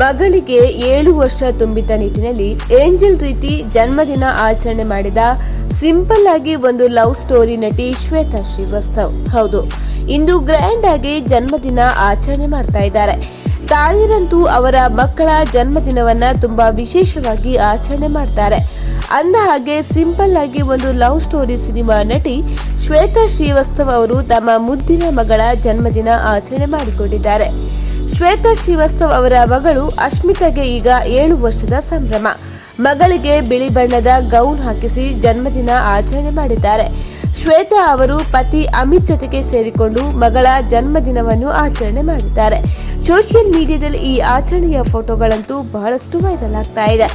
ಮಗಳಿಗೆ ಏಳು ವರ್ಷ ತುಂಬಿದ ನಿಟ್ಟಿನಲ್ಲಿ ಏಂಜಲ್ ರೀತಿ ಜನ್ಮದಿನ ಆಚರಣೆ ಮಾಡಿದ ಸಿಂಪಲ್ ಆಗಿ ಒಂದು ಲವ್ ಸ್ಟೋರಿ ನಟಿ ಶ್ವೇತಾ ಶ್ರೀವಾಸ್ತವ್. ಹೌದು, ಇಂದು ಗ್ರ್ಯಾಂಡ್ ಆಗಿ ಜನ್ಮದಿನ ಆಚರಣೆ ಮಾಡ್ತಾ ಇದ್ದಾರೆ. ತಾಯಿರಂತೂ ಅವರ ಮಕ್ಕಳ ಜನ್ಮದಿನವನ್ನ ತುಂಬಾ ವಿಶೇಷವಾಗಿ ಆಚರಣೆ ಮಾಡ್ತಾರೆ. ಅಂದ ಹಾಗೆ ಸಿಂಪಲ್ ಆಗಿ ಒಂದು ಲವ್ ಸ್ಟೋರಿ ಸಿನಿಮಾ ನಟಿ ಶ್ವೇತಾ ಶ್ರೀವಾಸ್ತವ್ ಅವರು ತಮ್ಮ ಮುದ್ದಿನ ಮಗಳ ಜನ್ಮದಿನ ಆಚರಣೆ ಮಾಡಿಕೊಂಡಿದ್ದಾರೆ. ಶ್ವೇತಾ ಶ್ರೀವಾಸ್ತವ್ ಅವರ ಮಗಳು ಅಶ್ಮಿತಾಗೆ ಈಗ ಏಳು ವರ್ಷದ ಸಂಭ್ರಮ. ಮಗಳಿಗೆ ಬಿಳಿ ಬಣ್ಣದ ಗೌನ್ ಹಾಕಿಸಿ ಜನ್ಮದಿನ ಆಚರಣೆ ಮಾಡಿದ್ದಾರೆ. ಶ್ವೇತಾ ಅವರು ಪತಿ ಅಮಿತ್ ಜೊತೆಗೆ ಸೇರಿಕೊಂಡು ಮಗಳ ಜನ್ಮದಿನವನ್ನು ಆಚರಣೆ ಮಾಡಿದ್ದಾರೆ. ಸೋಷಿಯಲ್ ಮೀಡಿಯಾದಲ್ಲಿ ಈ ಆಚರಣೆಯ ಫೋಟೋಗಳಂತೂ ಬಹಳಷ್ಟು ವೈರಲ್ ಆಗ್ತಾ ಇದೆ.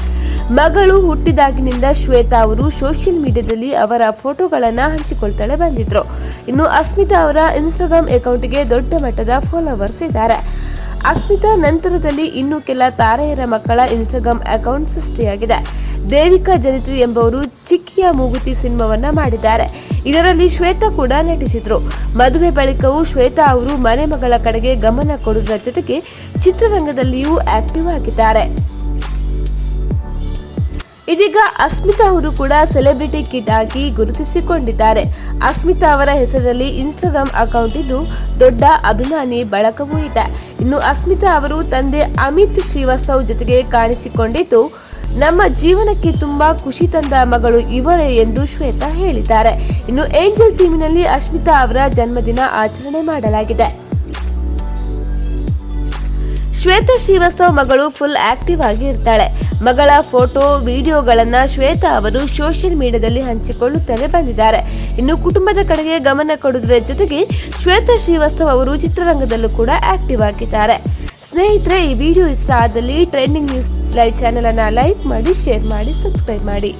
ಮಗಳು ಹುಟ್ಟಿದಾಗಿನಿಂದ ಶ್ವೇತಾ ಅವರು ಸೋಷಿಯಲ್ ಮೀಡಿಯಾದಲ್ಲಿ ಅವರ ಫೋಟೋಗಳನ್ನ ಹಂಚಿಕೊಳ್ತಾಳೆ ಬಂದಿದ್ರು. ಇನ್ನು ಅಸ್ಮಿತಾ ಅವರ ಇನ್ಸ್ಟಾಗ್ರಾಮ್ ಅಕೌಂಟ್ಗೆ ದೊಡ್ಡ ಮಟ್ಟದ ಫಾಲೋವರ್ಸ್ ಇದ್ದಾರೆ. ಅಸ್ಮಿತಾ ನಂತರದಲ್ಲಿ ಇನ್ನು ಕೆಲ ತಾರೆಯರ ಮಕ್ಕಳ ಇನ್ಸ್ಟಾಗ್ರಾಮ್ ಅಕೌಂಟ್ ಸೃಷ್ಟಿಯಾಗಿದೆ. ದೇವಿಕಾ ಜನಿತ್ರಿ ಎಂಬವರು ಚಿಕ್ಕಿಯ ಮೂಗುತಿ ಸಿನಿಮಾವನ್ನ ಮಾಡಿದ್ದಾರೆ. ಇದರಲ್ಲಿ ಶ್ವೇತಾ ಕೂಡ ನಟಿಸಿದ್ರು. ಮದುವೆ ಬಳಿಕವೂ ಶ್ವೇತಾ ಅವರು ಮನೆ ಮಗಳ ಕಡೆಗೆ ಗಮನ ಕೊಡುವುದರ ಜೊತೆಗೆ ಚಿತ್ರರಂಗದಲ್ಲಿಯೂ ಆಕ್ಟಿವ್ ಆಗಿದ್ದಾರೆ. ಇದೀಗ ಅಸ್ಮಿತಾ ಅವರು ಕೂಡ ಸೆಲೆಬ್ರಿಟಿ ಕಿಟ್ ಆಗಿ ಗುರುತಿಸಿಕೊಂಡಿದ್ದಾರೆ. ಅಸ್ಮಿತಾ ಅವರ ಹೆಸರಿನಲ್ಲಿ ಇನ್ಸ್ಟಾಗ್ರಾಮ್ ಅಕೌಂಟ್ ಇದ್ದು ದೊಡ್ಡ ಅಭಿಮಾನಿ ಬಳಕವೂ ಇದೆ. ಇನ್ನು ಅಸ್ಮಿತಾ ಅವರು ತಂದೆ ಅಮಿತ್ ಶ್ರೀವಾಸ್ತವ್ ಜೊತೆಗೆ ಕಾಣಿಸಿಕೊಂಡಿದ್ದು, ನಮ್ಮ ಜೀವನಕ್ಕೆ ತುಂಬಾ ಖುಷಿ ತಂದ ಮಗಳು ಇವರೇ ಎಂದು ಶ್ವೇತಾ ಹೇಳಿದ್ದಾರೆ. ಇನ್ನು ಏಂಜಲ್ ಟೀಮಿನಲ್ಲಿ ಅಸ್ಮಿತಾ ಅವರ ಜನ್ಮದಿನ ಆಚರಣೆ ಮಾಡಲಾಗಿದೆ. ಶ್ವೇತಾ ಶ್ರೀವಾಸ್ತವ್ ಮಗಳು ಫುಲ್ ಆಕ್ಟಿವ್ ಆಗಿ ಇರ್ತಾಳೆ. ಮಗಳ ಫೋಟೋ ವಿಡಿಯೋಗಳನ್ನ ಶ್ವೇತಾ ಅವರು ಸೋಷಿಯಲ್ ಮೀಡಿಯಾದಲ್ಲಿ ಹಂಚಿಕೊಳ್ಳುತ್ತಲೇ ಬಂದಿದ್ದಾರೆ. ಇನ್ನು ಕುಟುಂಬದ ಕಡೆಗೆ ಗಮನ ಕೊಡುವುದರ ಜೊತೆಗೆ ಶ್ವೇತಾ ಶ್ರೀವಾಸ್ತವ್ ಅವರು ಚಿತ್ರರಂಗದಲ್ಲೂ ಕೂಡ ಆಕ್ಟಿವ್ ಆಗಿದ್ದಾರೆ. ಸ್ನೇಹಿತರೆ, ಈ ವಿಡಿಯೋ ಇಷ್ಟ ಆದಲ್ಲಿ ಟ್ರೆಂಡಿಂಗ್ ನ್ಯೂಸ್ ಲೈವ್ ಚಾನೆಲ್ ಅನ್ನ ಲೈಕ್ ಮಾಡಿ ಶೇರ್ ಮಾಡಿ ಸಬ್ಸ್ಕ್ರೈಬ್ ಮಾಡಿ.